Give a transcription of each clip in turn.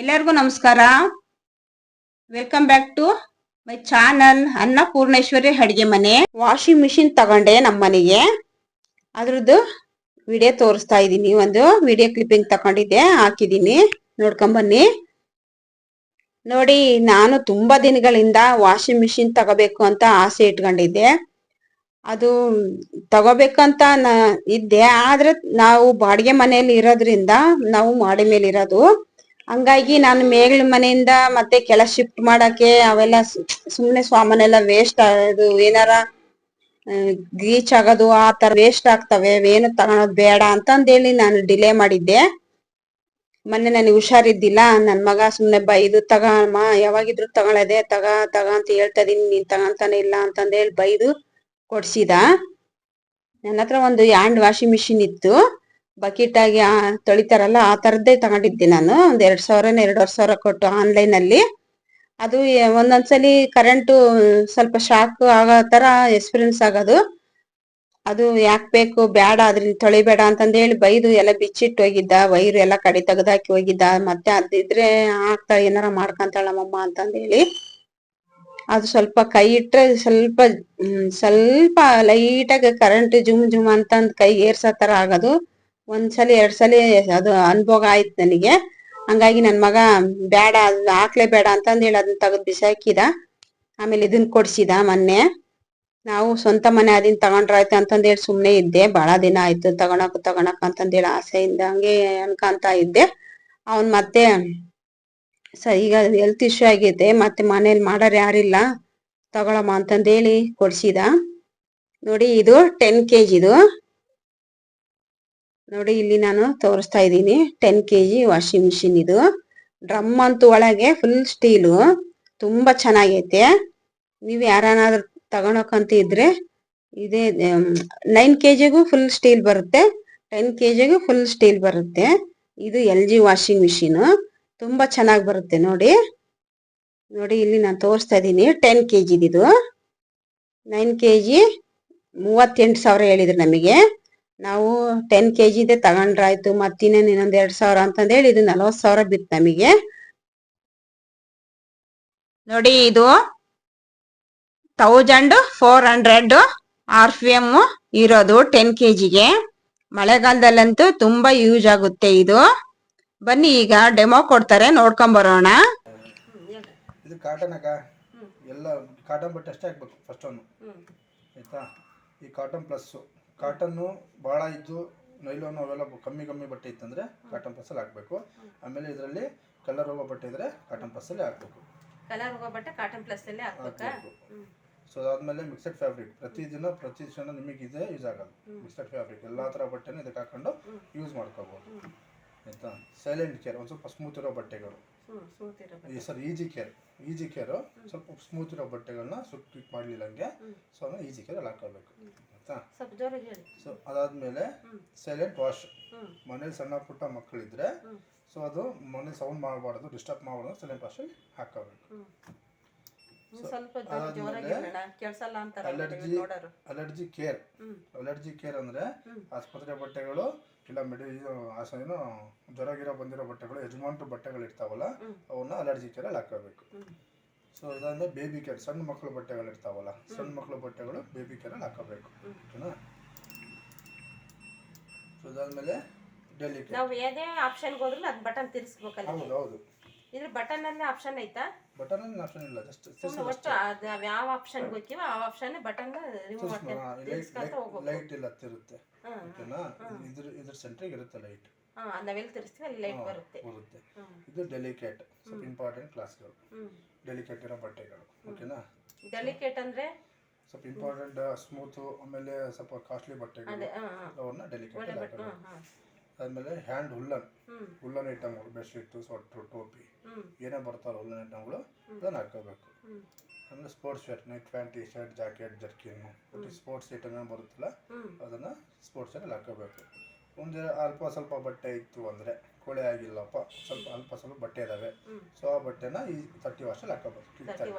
ಎಲ್ಲರಿಗೂ ನಮಸ್ಕಾರ. Welcome back to my channel Annapoorneshwari ಅಡಿಗೆ ಮನೆ. ವಾಷಿಂಗ್ ಮಿಷಿನ್ ತಗೊಂಡೆ ನಮ್ಮ ಮನೆಗೆ. ಅದ್ರದ್ದು ವಿಡಿಯೋ ತೋರಿಸ್ತಾ ಇದ್ದೀನಿ. ಒಂದು ವಿಡಿಯೋ ಕ್ಲಿಪ್ಪಿಂಗ್ ತಗೊಂಡಿದ್ದೆ, ಹಾಕಿದ್ದೀನಿ. ನೋಡ್ಕೊಂಬನ್ನಿ ನೋಡಿ, ನಾನು ತುಂಬ ದಿನಗಳಿಂದ ವಾಷಿಂಗ್ ಮಿಷಿನ್ ತಗೋಬೇಕು ಅಂತ ಆಸೆ ಇಟ್ಕೊಂಡಿದ್ದೆ. ಅದು ತಗೋಬೇಕಂತ ನಾ ಇದ್ದೆ. ಆದ್ರೆ ನಾವು ಬಾಡಿಗೆ ಮನೆಯಲ್ಲಿ ಇರೋದ್ರಿಂದ ನಾವು ಮಾಡಿ ಮೇಲೆ ಇರೋದು ಹಂಗಾಗಿ ನಾನು ಮೇಗಳ ಮನೆಯಿಂದ ಮತ್ತೆ ಕೆಳ ಶಿಫ್ಟ್ ಮಾಡಕ್ಕೆ ಅವೆಲ್ಲ ಸುಮ್ನೆ ಸಾಮಾನೆಲ್ಲ ವೇಸ್ಟ್ ಅದು ಏನಾರ ಗೀಚ್ ಆಗೋದು ಆ ತರ ವೇಸ್ಟ್ ಆಗ್ತವೆ, ಏನು ತಗೊಳೋದು ಬೇಡ ಅಂತಂದೇಳಿ ನಾನು ಡಿಲೇ ಮಾಡಿದ್ದೆ. ಮೊನ್ನೆ ನನಗೆ ಹುಷಾರಿದ್ದಿಲ್ಲ ನನ್ನ ಮಗ ಸುಮ್ನೆ ಬೈದು ತಗಮ್ಮ ಯಾವಾಗಿದ್ರು ತಗೊಳದೆ, ತಗ ತಗ ಅಂತ ಹೇಳ್ತಾ ಇದೀನಿ, ನೀನ್ ತಗೊಂತಾನೆ ಇಲ್ಲ ಅಂತಂದೇಳಿ ಬೈದು ಕೊಡ್ಸಿದ. ನನ್ನ ಹತ್ರ ಒಂದು ಹ್ಯಾಂಡ್ ವಾಷಿಂಗ್ ಮಿಷಿನ್ ಇತ್ತು. ಬಕೆಟ್ ಆಗಿ ತೊಳಿತಾರಲ್ಲ, ಆ ತರದ್ದೇ ತಗೊಂಡಿದ್ದೆ ನಾನು. ಒಂದ್ ಎರಡ್ ಸಾವಿರ ಎರಡೂವರೆ ಸಾವಿರ ಕೊಟ್ಟು ಆನ್ಲೈನ್ ಅಲ್ಲಿ. ಅದು ಒಂದೊಂದ್ಸಲಿ ಕರೆಂಟು ಸ್ವಲ್ಪ ಶಾಕ್ ಆಗೋ ತರ ಎಕ್ಸ್ಪೀರಿಯನ್ಸ್ ಆಗೋದು. ಅದು ಯಾಕೆ ಬೇಕು? ಬೇಡ ಅದ್ರಿಂದ ತೊಳಿಬೇಡ ಅಂತಂದೇಳಿ ಬೈದು ಎಲ್ಲ ಬಿಚ್ಚಿಟ್ಟು ಹೋಗಿದ್ದ. ವೈರ್ ಎಲ್ಲ ಕಡೆ ತೆಗೆದಾಕಿ ಹೋಗಿದ್ದ. ಮತ್ತೆ ಅದಿದ್ರೆ ಆಗ್ತಾ ಏನಾರ ಮಾಡ್ಕೊಂತಾಳ ನಮ್ಮಮ್ಮ ಅಂತಂದೇಳಿ. ಅದು ಸ್ವಲ್ಪ ಕೈ ಇಟ್ರೆ ಸ್ವಲ್ಪ ಸ್ವಲ್ಪ ಲೈಟಾಗಿ ಕರೆಂಟ್ ಜುಮ್ ಜುಮ್ ಅಂತಂದ್ ಕೈ ಏರ್ಸೋ ತರ ಆಗೋದು. ಒಂದ್ಸಲಿ ಎರಡ್ ಸಲ ಅದು ಅನುಭವ ಆಯ್ತು ನನಗೆ. ಹಂಗಾಗಿ ನನ್ ಮಗ ಬೇಡ ಅದು ಹಾಕ್ಲೇ ಬೇಡ ಅಂತಂದೇಳಿ ಅದನ್ನ ತೆಗೆದು ಬಿಸಾಕಿದ. ಆಮೇಲೆ ಇದನ್ನ ಕೊಡ್ಸಿದ ಮೊನ್ನೆ. ನಾವು ಸ್ವಂತ ಮನೆ ಅದನ್ನ ತಗೊಂಡ್ರಾಯ್ತು ಅಂತಂದೇಳಿ ಸುಮ್ನೆ ಇದ್ದೆ. ಬಹಳ ದಿನ ಆಯ್ತು ತಗೊಳಕ್ ತಗೊಳಕ್ ಅಂತಂದೇಳಿ ಆಸೆಯಿಂದ ಹಂಗೆ ಅನ್ಕಂತ ಇದ್ದೆ. ಅವನ್ ಮತ್ತೆ ಸ ಈಗ ಹೆಲ್ತ್ ಇಶ್ಯೂ ಆಗೈತೆ ಮತ್ತೆ ಮನೇಲಿ ಮಾಡೋರು ಯಾರಿಲ್ಲ. ತಗೊಳಮ್ಮ ಅಂತಂದೇಳಿ ಕೊಡ್ಸಿದ. ನೋಡಿ ಇದು ಟೆನ್ ಕೆಜಿದು ನೋಡಿ, ಇಲ್ಲಿ ನಾನು ತೋರಿಸ್ತಾ ಇದ್ದೀನಿ. ಟೆನ್ ಕೆಜಿ ವಾಷಿಂಗ್ ಮಿಷಿನ್ ಇದು. ಡ್ರಮ್ ಅಂತೂ ಒಳಗೆ ಫುಲ್ ಸ್ಟೀಲು ತುಂಬಾ ಚೆನ್ನಾಗೈತೆ. ನೀವು ಯಾರನಾದ್ರೂ ತಗೊಳಕಂತ ಇದ್ರೆ ಇದೇ ನೈನ್ ಕೆಜಿಗೂ ಫುಲ್ ಸ್ಟೀಲ್ ಬರುತ್ತೆ. ಟೆನ್ ಕೆಜಿಗೂ ಫುಲ್ ಸ್ಟೀಲ್ ಬರುತ್ತೆ. ಇದು ಎಲ್ ಜಿ ವಾಷಿಂಗ್ ಮಿಷಿನ್ ತುಂಬಾ ಚೆನ್ನಾಗಿ ಬರುತ್ತೆ ನೋಡಿ. ನೋಡಿ, ಇಲ್ಲಿ ನಾನು ತೋರಿಸ್ತಾ ಇದ್ದೀನಿ. ಟೆನ್ ಕೆ ಇದು. ನೈನ್ ಕೆ ಜಿ ಮೂವತ್ತೆಂಟು ಸಾವಿರ ಹೇಳಿದ್ರು ನಮಗೆ. ನಾವು ಟೆನ್ ಕೆ ಜಿದೆ ತಗೊಂಡ್ರಾಯ್ತು ಮತ್ತಿನ್ನೇನು ಇನ್ನೊಂದ್ ಎರಡ್ ಸಾವಿರ ಅಂತಂದೇಳಿ ಇದು ನಲವತ್ ಸಾವಿರ ಬಿತ್ತು ನಮಗೆ. ನೋಡಿ ಇದು thousand four hundred R P M ಇರೋದು ಟೆನ್ ಕೆ ಜಿಗೆ ಮಳೆಗಾಲದಲ್ಲಂತೂ ತುಂಬಾ ಯೂಸ್ ಆಗುತ್ತೆ ಇದು. ಬನ್ನಿ ಈಗ ಡೆಮೋ ಕೊಡ್ತಾರೆ ನೋಡ್ಕೊಂಡ್ ಬರೋಣ. ಇದು ಕಾಟನ್ ಅಕ್ಕ. ಎಲ್ಲ ಕಾಟನ್ ಬಟ್ಟೆ ಅಷ್ಟೇ ಹಾಕ್ಬೇಕು ಫಸ್ಟ್ ಒನ್ ಆಯ್ತಾ? ಈ ಕಾಟನ್ ಪ್ಲಸ್ಸು ಕಾಟನ್ನು ಭಾಳ ಇದ್ದು ನೈಲೋನು ಅವೆಲ್ಲ ಕಮ್ಮಿ ಕಮ್ಮಿ ಬಟ್ಟೆ ಇತ್ತಂದರೆ ಕಾಟನ್ ಪಸಲ್ ಹಾಕಬೇಕು. ಆಮೇಲೆ ಇದರಲ್ಲಿ ಕಲರ್ ಹೋಗೋ ಬಟ್ಟೆ ಇದ್ದರೆ ಕಾಟನ್ ಪಸಲ್ ಹಾಕಬೇಕು. ಕಲರ್ ಹೋಗೋ ಬಟ್ಟೆ ಕಾಟನ್ ಪ್ಲಸ್ಸಲ್ಲೇ ಹಾಕಬೇಕು? ಸೊ ಅದಾದಮೇಲೆ ಮಿಕ್ಸೆಡ್ ಫ್ಯಾಬ್ರಿಕ್ ಪ್ರತಿದಿನ ಪ್ರತಿ ಕ್ಷಣ ನಿಮಗೆ ಇದೆ ಯೂಸ್ ಆಗೋದು ಮಿಕ್ಸೆಡ್ ಫ್ಯಾಬ್ರಿಕ್ ಎಲ್ಲ ಥರ ಬಟ್ಟೆನೂ ಇದಕ್ಕೆ ಹಾಕೊಂಡು ಯೂಸ್ ಮಾಡ್ಕೋಬೋದು. ಆಯಿತಾ? ಸೈಲೆಂಟ್ ಕೇರ್ ಒಂದು ಸ್ವಲ್ಪ ಸ್ಮೂತ್ ಇರೋ ಬಟ್ಟೆಗಳು. Sir easy care easy care ಸ್ವಲ್ಪ ಸ್ಮೂತ್ ಇರೋ ಬಟ್ಟೆಗಳನ್ನ ಸುಟ್ಟು ಟ್ರೀಟ್ ಮಾಡಲಿಲ್ಲ ಹಂಗೆ. ಸೊ ಅದನ್ನ ಈಜಿ ಕೇರ್ ಹಾಕೋಬೇಕು ಆಯ್ತಾ? ಸೊ ಅದಾದಮೇಲೆ ಸೈಲೆಂಟ್ ವಾಶ್ ಮನೇಲಿ ಸಣ್ಣ ಪುಟ್ಟ ಮಕ್ಕಳಿದ್ರೆ ಸೊ ಅದು ಮನೆ ಸೌಂಡ್ ಮಾಡಬಾರ್ದು ಡಿಸ್ಟರ್ಬ್ ಮಾಡಬಾರ್ದು ಸೈಲೆಂಟ್ ವಾಶಲ್ಲಿ ಹಾಕೋಬೇಕು ಸ್ವಲ್ಪ ಜೋರಾಗಿ ಹೇಳೋಣ ಅಲರ್ಜಿ ನೀವು ನೋಡೋರು. Allergy care. ಅಲರ್ಜಿ ಕೇರ್ ಅಂದರೆ ಆಸ್ಪತ್ರೆ ಬಟ್ಟೆಗಳು ಇಲ್ಲ ಮೆಡಿ ಇದು ಆಸ- ಏನು ಜ್ವರಗಿರೋ ಬಂದಿರೋ ಬಟ್ಟೆಗಳು ಯಜಮಾನ್ರು ಬಟ್ಟೆಗಳು ಇರ್ತಾವಲ್ಲ ಅವನ್ನ ಅಲರ್ಜಿ ಕೇರಲ್ಲಿ ಹಾಕೋಬೇಕು ಸೊ ಇದಾದ್ರೆ ಬೇಬಿ ಕೇರ್ ಸಣ್ಣ ಮಕ್ಕಳ ಬಟ್ಟೆಗಳು ಇರ್ತಾವಲ್ಲ ಸಣ್ಣ ಮಕ್ಕಳ ಬಟ್ಟೆಗಳು ಬೇಬಿ ಕೇರಲ್ಲಿ ಹಾಕೋಬೇಕು ಓಕೆನಾ? ಸೊ ಇದಾದ್ಮೇಲೆ ಡೆಲ್ಲಿ ನಾವು ಏನೇ ಆಪ್ಷನ್ಗೆ ಹೋದ್ರು ಅದು ಬಟನ್ ತಿರ್ಸ್ಬೇಕಲ್ಲ. ಹೌದು ಹೌದು. ಇದ್ರ ಬಟನ್ ಅಲ್ಲೇ ಆಪ್ಷನ್ ಐತಾ? ಬಟನ್ ಆಪ್ಷನ್ ಇಲ್ಲ ಜಸ್ಟ್ ಒಟ್ಟು ಅದು ನಾವ್ ಯಾವ ಆಪ್ಷನ್ ಗೊತ್ತಿವ ಆ ಆಪ್ಷನ್ ಬಟನ್ ರಿಮೂವ್ ಮಾಡ್ಕೊಂಡು ತಿರ್ಸ್ಕೊಂತ ಹೋಗ್ಬೇಕು. ಲೈಟ್ ಇಲ್ಲ ತಿರುತ್ತೆ. ಓಕೆನಾ? ಇದ್ರ ಇದ್ರ ಸೆಂಟ್ರಿಗೆ ಇರುತ್ತೆ ಲೈಟ್ ಹಾ ನಾವೆಲ್ಲಿ ತಿರ್ಸ್ತೀವಿ ಅಲ್ಲಿ ಲೈಟ್ ಬರುತ್ತೆ. ಬರುತ್ತೆ. ಇದು ಡೆಲಿಕೇಟ್ ಸ್ವಲ್ಪ ಇಂಪಾರ್ಟೆಂಟ್ ಕ್ಲಾಸ್ಗಳು ಡೆಲಿಕೇಟ್ ಇರೋ ಬಟ್ಟೆಗಳು. ಓಕೆನಾ? ಡೆಲಿಕೇಟ್ ಅಂದ್ರೆ? ಸ್ವಲ್ಪ ಇಂಪಾರ್ಟೆಂಟ್ ಸ್ಮೂತ್ ಆಮೇಲೆ ಸ್ವಲ್ಪ ಕಾಸ್ಟ್ಲಿ ಬಟ್ಟೆಗಳು. ಅವನ್ನ ಡೆಲಿಕೇಟ್ ಆದ್ಮೇಲೆ ಹ್ಯಾಂಡ್ ಹುಲ್ಲನ್. ಹುಲ್ಲನ್ ಐಟಮ್ಗಳು ಬೆಡ್ಶೀಟು ಸ್ವೆಟ್ರು ಟೋಪಿ ಏನೇ ಬರ್ತಾರೋ ಹುಲ್ಲನ್ ಐಟಮ್ಗಳು ಅದನ್ನು ಹಾಕೋಬೇಕು. ಅಂದರೆ sports shirt night pant T shirt jacket jerkin ಒಟ್ಟು ಸ್ಪೋರ್ಟ್ಸ್ ಐಟಮ್ ಏನು ಬರುತ್ತಲ್ಲ ಅದನ್ನು ಸ್ಪೋರ್ಟ್ಸ್ ಶರ್ಟಲ್ಲಿ ಹಾಕೋಬೇಕು. ಒಂದು ಅಲ್ಪ ಸ್ವಲ್ಪ ಬಟ್ಟೆ ಇತ್ತು ಅಂದರೆ ಕೊಳೆ ಆಗಿಲ್ಲಪ್ಪ ಸ್ವಲ್ಪ ಅಲ್ಪ ಸ್ವಲ್ಪ ಬಟ್ಟೆ ಇದಾವೆ. ಸೊ ಆ ಬಟ್ಟೆನ ಈ ತರ್ಟಿ ವರ್ಷಲ್ಲಿ ಹಾಕೋಬೇಕು. ಕಿಪ್ ತರ್ಟಿ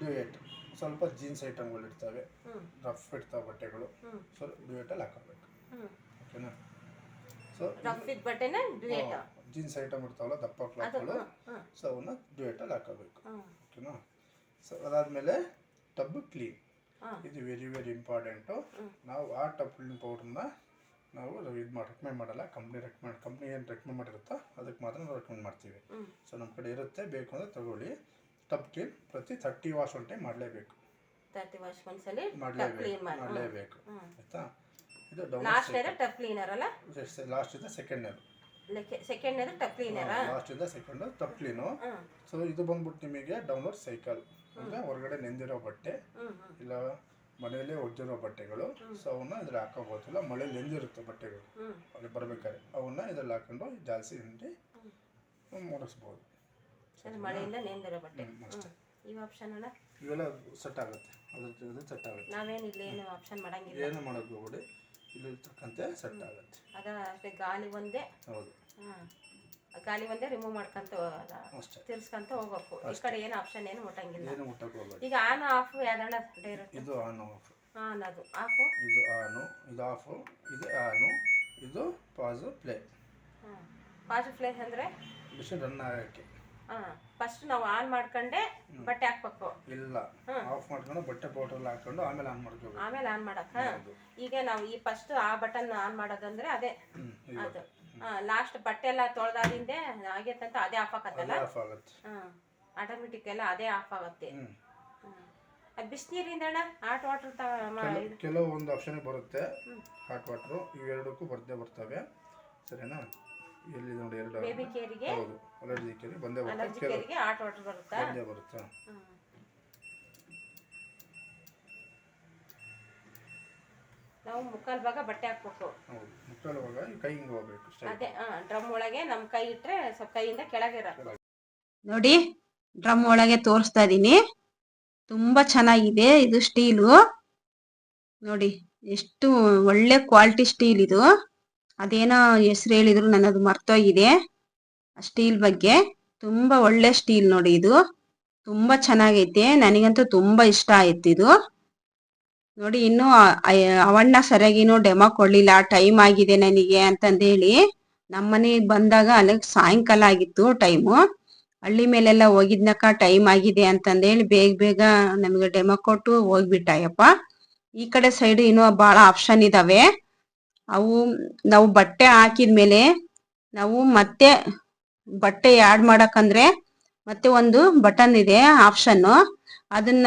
ಡ್ಯೂಯೇಟ್ ಸ್ವಲ್ಪ ಜೀನ್ಸ್ ಐಟಮ್ಗಳು ಇರ್ತವೆ ರಫ್ ಇರ್ತಾವೆ ಬಟ್ಟೆಗಳು. ಸೊ ಡ್ಯೂಯೇಟಲ್ಲಿ ಹಾಕೋಬೇಕು ಓಕೆನಾ? ಸೊ ಬಟ್ಟೆನೆ ಜೀನ್ಸ್ ಐಟಮ್ ಇರ್ತಾವಲ್ಲ ದಪ್ಪ ಕ್ಲಾತ್ ಕ್ಲಾತ್ಗಳು. ಸೊ ಅವನ್ನ ಡ್ಯೂಯೇಟಲ್ಲಿ ಹಾಕೋಬೇಕು ಓಕೆನಾ? ಸೊ ಅದಾದಮೇಲೆ ಟಬ್ ಕ್ಲೀನ್. ಇದು ವೆರಿ ವೆರಿ ಇಂಪಾರ್ಟೆಂಟು ನಾವು ಆ ಟಬ್ ಕ್ಲೀನ್ ಪೌಡ್ರನ್ನ ನಾವು ಇದು ಮಾಡಿ ರೆಕಮೆಂಡ್ ಮಾಡಲ್ಲ. ಕಂಪ್ನಿ ರೆಕಮೆಂಡ್ ಕಂಪ್ನಿ ಏನು ರೆಕಮೆಂಡ್ ಮಾಡಿರುತ್ತೋ ಅದಕ್ಕೆ ಮಾತ್ರ ನಾವು ರೆಕಮೆಂಡ್ ಮಾಡ್ತೀವಿ. ಸೊ ನಮ್ಮ ಕಡೆ ಇರುತ್ತೆ. ಬೇಕು ಅಂದರೆ ತಗೊಳ್ಳಿ. ಟಬ್ ಕ್ಲೀನ್ ಪ್ರತಿ ತರ್ಟಿ ವಾಶ್ ಒನ್ ಟೈಮ್ ಮಾಡಲೇಬೇಕು. ತರ್ಟಿ ವಾಶ್ ಒಂದ್ಸಲಿ ಟಪ್ ಮಾಡಲೇಬೇಕು ಕ್ಲೀನ್ ಮಾಡಿ. ಮಾಡಲೇಬೇಕು. ಆಯಿತಾ? ಇದು ಡೌನ್ ಲಾಸ್ಟ್ ಇದೆ ಟಪ್ ಕ್ಲೀನರ್ ಅಲ್ಲ? ಲಾಸ್ಟ್ ಇದೆ ಸೆಕೆಂಡ್ನೇದು ಸೆಕೆಂಡ್ ಇದೆ ಟಪ್ ಕ್ಲೀನರ್ ಲಾಸ್ಟ್ ಇದೆ second tub clean hmm. So ಇದು ಬಂದ್ಬಿಟ್ಟು ನಿಮಗೆ ಡೌನ್ಲೋಡ್ ಸೈಕಲ್ ಅಂದರೆ ಹೊರಗಡೆ ನೆಂದಿರೋ ಬಟ್ಟೆ ಹ್ಮ್ ಹ್ಮ್. ಇಲ್ಲ ಮನೆಯಲ್ಲೇ ಒಡ್ದಿರೋ ಬಟ್ಟೆಗಳು. ಸೊ ಅವನ್ನ ಇದ್ರಲ್ಲಿ ಹಾಕೋಬಹುದಿಲ್ಲ ಮಳೆ ನೆಂದಿರುತ್ತೆ ಬಟ್ಟೆಗಳು. ಹ್ಮ್. ಅಲ್ಲಿ ಬರ್ಬೇಕಾದ್ರೆ. ಅವನ್ನ ಇದ್ರಲ್ಲಿ ಹಾಕೊಂಡು ಜಾಸ್ತಿ ಹಿಂಡಿ ಮುಡಿಸ್ಬೋದು. ಅದು ಮಳೆಯಿಂದ ನೆಂದಿರೋ ಬಟ್ಟೆ. ಈ ಆಪ್ಷನ್ ಅಲ್ಲ ಇವೆಲ್ಲ ಸೆಟ್ ಆಗುತ್ತೆ. ಅದ್ರ ಸೆಟ್ ಆಗುತ್ತೆ. ನಾವೇನು ಇಲ್ಲೇನು ಆಪ್ಷನ್ ಮಾಡಂಗಿಲ್ಲ. ಏನು ಮಾಡೋಕೆ ಹೋಗ್ಬಿಡಿ ಇಲ್ಲಿ ತಕ್ಕಂತೆ ಸೆಟ್ ಆಗುತ್ತೆ. ಅದ ಅಷ್ಟೇ ಗಾಲಿ ಒಂದೇ? ಹೌದು. ಗಾಲಿ ಒಂದೇ ರಿಮೂವ್ ಮಾಡ್ಕೊಂತ ತಿರ್ಸ್ಕೊಂತ ಹೋಗ್ಬೇಕು. ಈ ಕಡೆ ಏನು ಆಪ್ಷನ್ ಏನು ಮುಟ್ಟಂಗಿಲ್ಲ. ಏನು ಮುಟ್ಟಕ್ಕೆ ಹೋಗ್ಬೇಡಿ ಈಗ ಆನ್ ಆಫ್ ಯಾವ್ದಣ್ಣ ಡೈರೆಕ್ಟ್ ಇದು ಆನ್ ಆಫ್ ಆನ್ ಅದು. ಆಫ್ ಇದು ಆನು ಇದು ಆಫ್ ಇದು ಆನು ಇದು ಪಾಸ್ ಪ್ಲೇ ಹಾಂ ಫಾಸ್ಟ್ ಪ್ಲೇಸ್ ಅಂದರೆ? ಮಿಷಿನ್ ರನ್ ಆಗಕ್ಕೆ ಫಸ್ಟ್ ನಾವು ಆನ್ ಮಾಡ್ಕೊಂಡೆ ಬಟ್ಟೆ ಹಾಕ್ಬೇಕು. ಇಲ್ಲ ಆಫ್ ಮಾಡ್ಕೊಂಡು ಬಟ್ಟೆ ಪೌಡರ್ ಹಾಕೊಂಡು ಆಮೇಲೆ ಆನ್ ಮಾಡ್ಕೋಬೇಕು. ಆಮೇಲೆ ಆನ್ ಮಾಡಕ್ಕ ಈಗ ನಾವು ಈ ಫಸ್ಟ್ ಆ ಬಟನ್ ಆನ್ ಮಾಡೋದಂದ್ರೆ ಅದೇ. ಅದು. ಲಾಸ್ಟ್ ಬಟ್ಟೆ ಎಲ್ಲ ತೊಳೆದಾದಿಂದೆ ಆಗೈತಂತ ಅದೇ ಆಫ್ ಆಗತ್ತಲ್ಲ? ಆಫ್ ಆಗುತ್ತೆ. ಹಾಂ ಆಟೋಮೆಟಿಕ್ ಎಲ್ಲ ಅದೇ ಆಫ್ ಆಗುತ್ತೆ. ಬಿಸಿನೀರಿಂದ ಅಣ್ಣ ಹಾಟ್ ವಾಟರ್ ಕೆಲವೊಂದು ಆಪ್ಷನ್ ಬರುತ್ತೆ ಹಾಟ್ ವಾಟರ್ ಇವೆರಡಕ್ಕೂ ಬರ್ದೇ ಬರ್ತವೆ. ಸರಿನಾ? ಎಲ್ಲಿ ನೋಡಿ ಎರಡು ಬೇಬಿ ಕೇರಿಗೆ ಹೌದು ಅಲರ್ಜಿ ಕೇರಿ ಬಂದೇ ಬರುತ್ತೆ. ಅಲರ್ಜಿ ಕೆಲವು ಕೇರಿಗೆ ಹಾಟ್ ವಾಟರ್ ಬರುತ್ತಾ? ಬಂದೇ ಬರುತ್ತೆ. ಹ್ಮ್. ನಾವು ಮುಕ್ಕಾಲು ಭಾಗ ಬಟ್ಟೆ ಹಾಕ್ಬೇಕು. ಹೌದು ಭಾಗ ಈ ಕೈ ಹಿಂಗೆ ಹೋಗ್ಬೇಕು ಅಷ್ಟೇ ಅದೇ ಡ್ರಮ್ ಒಳಗೆ ನಮ್ಮ ಕೈ ಇಟ್ರೆ ಸ್ವಲ್ಪ ಕೈಯಿಂದ ಕೆಳಗಿರ ನೋಡಿ ಡ್ರಮ್ ಒಳಗೆ ತೋರಿಸ್ತಾ ಇದೀನಿ. ತುಂಬಾ ಚೆನ್ನಾಗಿದೆ ಇದು ಸ್ಟೀಲು ನೋಡಿ ಎಷ್ಟು ಒಳ್ಳೆ ಕ್ವಾಲಿಟಿ ಸ್ಟೀಲ್ ಇದು. ಅದೇನೋ ಹೆಸರು ಹೇಳಿದ್ರು ನನ್ನದು ಮರ್ತೋಗಿದೆ. ಸ್ಟೀಲ್ ಬಗ್ಗೆ ತುಂಬಾ ಒಳ್ಳೆ ಸ್ಟೀಲ್ ನೋಡಿ ಇದು. ತುಂಬಾ ಚೆನ್ನಾಗೈತೆ. ನನಗಂತೂ ತುಂಬಾ ಇಷ್ಟ ಆಯ್ತು ಇದು. ನೋಡಿ ಇನ್ನು ಅವಣ್ಣ ಸರಿಯಾಗಿನೂ ಡೆಮೋ ಕೊಡ್ಲಿಲ್ಲ. ಟೈಮ್ ಆಗಿದೆ ನನಗೆ ಅಂತಂದೇಳಿ ನಮ್ಮನೆಗೆ ಬಂದಾಗ ಅಲ್ಲಿಗೆ ಸಾಯಂಕಾಲ ಆಗಿತ್ತು ಟೈಮು ಹಳ್ಳಿ ಮೇಲೆಲ್ಲ ಹೋಗಿದ್ನಕ್ಕ ಟೈಮ್ ಆಗಿದೆ ಅಂತಂದೇಳಿ ಬೇಗ ಬೇಗ ನಮಗೆ ಡೆಮೋ ಕೊಟ್ಟು ಹೋಗ್ಬಿಟ್ಟಾಯಪ್ಪ. ಈ ಕಡೆ ಸೈಡ್ ಇನ್ನೂ ಬಹಳ ಆಪ್ಷನ್ ಇದಾವೆ. ಅವು ನಾವು ಬಟ್ಟೆ ಹಾಕಿದ್ಮೇಲೆ ನಾವು ಮತ್ತೆ ಬಟ್ಟೆ ಆಡ್ ಮಾಡಕಂದ್ರೆ ಮತ್ತೆ ಒಂದು ಬಟನ್ ಇದೆ ಆಪ್ಷನ್ ಅದನ್ನ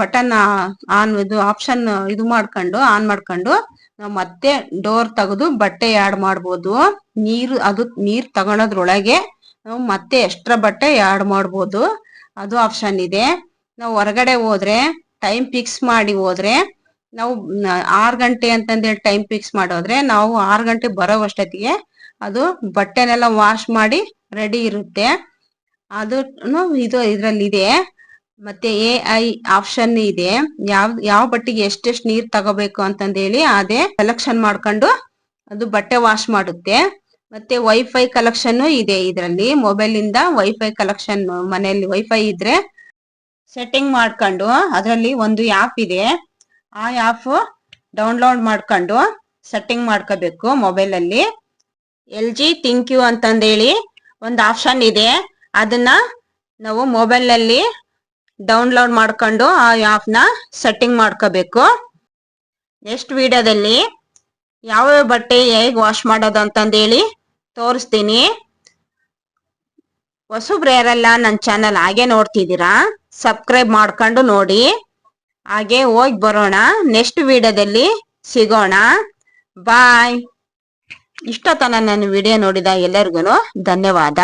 ಬಟನ್ ಆನ್ ಇದು ಆಪ್ಷನ್ ಇದು ಮಾಡ್ಕೊಂಡು ಆನ್ ಮಾಡ್ಕೊಂಡು ನಾವು ಮತ್ತೆ ಡೋರ್ ತೆಗೆದು ಬಟ್ಟೆ ಆಡ್ ಮಾಡ್ಬೋದು. ನೀರು, ಅದು ನೀರ್ ತಗೊಳೋದ್ರೊಳಗೆ ನಾವು ಮತ್ತೆ ಎಕ್ಸ್ಟ್ರಾ ಬಟ್ಟೆ ಆಡ್ ಮಾಡ್ಬೋದು. ಅದು ಆಪ್ಷನ್ ಇದೆ. ನಾವು ಹೊರಗಡೆ ಹೋದ್ರೆ ಟೈಮ್ ಫಿಕ್ಸ್ ಮಾಡಿ ಹೋದ್ರೆ ನಾವು ಆರು ಗಂಟೆ ಅಂತಂದೇಳಿ ಟೈಮ್ ಫಿಕ್ಸ್ ಮಾಡೋದ್ರೆ ನಾವು ಆರು ಗಂಟೆ ಬರೋ ಅಷ್ಟೊತ್ತಿಗೆ ಅದು ಬಟ್ಟೆನೆಲ್ಲ ವಾಶ್ ಮಾಡಿ ರೆಡಿ ಇರುತ್ತೆ. ಅದು ಇದು ಇದ್ರಲ್ಲಿ ಇದೆ ಮತ್ತೆ ಎ ಐ ಆಪ್ಷನ್ ಇದೆ. ಯಾವ ಯಾವ ಬಟ್ಟೆಗೆ ಎಷ್ಟೆಷ್ಟು ನೀರ್ ತಗೋಬೇಕು ಅಂತಂದೇಳಿ ಅದೇ ಕಲೆಕ್ಷನ್ ಮಾಡ್ಕೊಂಡು ಅದು ಬಟ್ಟೆ ವಾಶ್ ಮಾಡುತ್ತೆ. ಮತ್ತೆ ವೈಫೈ ಕಲೆಕ್ಷನ್ ಇದೆ ಇದರಲ್ಲಿ. ಮೊಬೈಲ್ ಇಂದ ವೈಫೈ ಕಲೆಕ್ಷನ್ ಮನೆಯಲ್ಲಿ ವೈಫೈ ಇದ್ರೆ ಸೆಟ್ಟಿಂಗ್ ಮಾಡ್ಕೊಂಡು ಅದರಲ್ಲಿ ಒಂದು ಆ್ಯಪ್ ಇದೆ. ಆ ಆ್ಯಪ್ ಡೌನ್ಲೋಡ್ ಮಾಡ್ಕೊಂಡು ಸೆಟ್ಟಿಂಗ್ ಮಾಡ್ಕೋಬೇಕು ಮೊಬೈಲ್ ಅಲ್ಲಿ. ಎಲ್ ಜಿ ಥಿಂಕ್ ಯು ಅಂತಂದೇಳಿ ಒಂದು ಆಪ್ಷನ್ ಇದೆ. ಅದನ್ನ ನಾವು ಮೊಬೈಲ್ನಲ್ಲಿ ಡೌನ್ಲೋಡ್ ಮಾಡ್ಕೊಂಡು ಆ ಆ್ಯಪ್ನ ಸೆಟ್ಟಿಂಗ್ ಮಾಡ್ಕೋಬೇಕು. ನೆಕ್ಸ್ಟ್ ವಿಡಿಯೋದಲ್ಲಿ ಯಾವ್ಯಾವ ಬಟ್ಟೆ ಹೇಗೆ ವಾಶ್ ಮಾಡೋದು ಅಂತಂದೇಳಿ ತೋರಿಸ್ತೀನಿ. ಹೊಸಬ್ರು ಯಾರೆಲ್ಲ ನನ್ನ ಚಾನಲ್ ಹಾಗೆ ನೋಡ್ತಿದ್ದೀರಾ ಸಬ್ಸ್ಕ್ರೈಬ್ ಮಾಡ್ಕೊಂಡು ನೋಡಿ. ಹಾಗೆ ಹೋಗಿ ಬರೋಣ. ನೆಕ್ಸ್ಟ್ ವಿಡಿಯೋದಲ್ಲಿ ಸಿಗೋಣ. ಬಾಯ್ ಇಷ್ಟೊತ್ತನ ನನ್ನ ವಿಡಿಯೋ ನೋಡಿದ ಎಲ್ಲರಿಗೂ ಧನ್ಯವಾದ.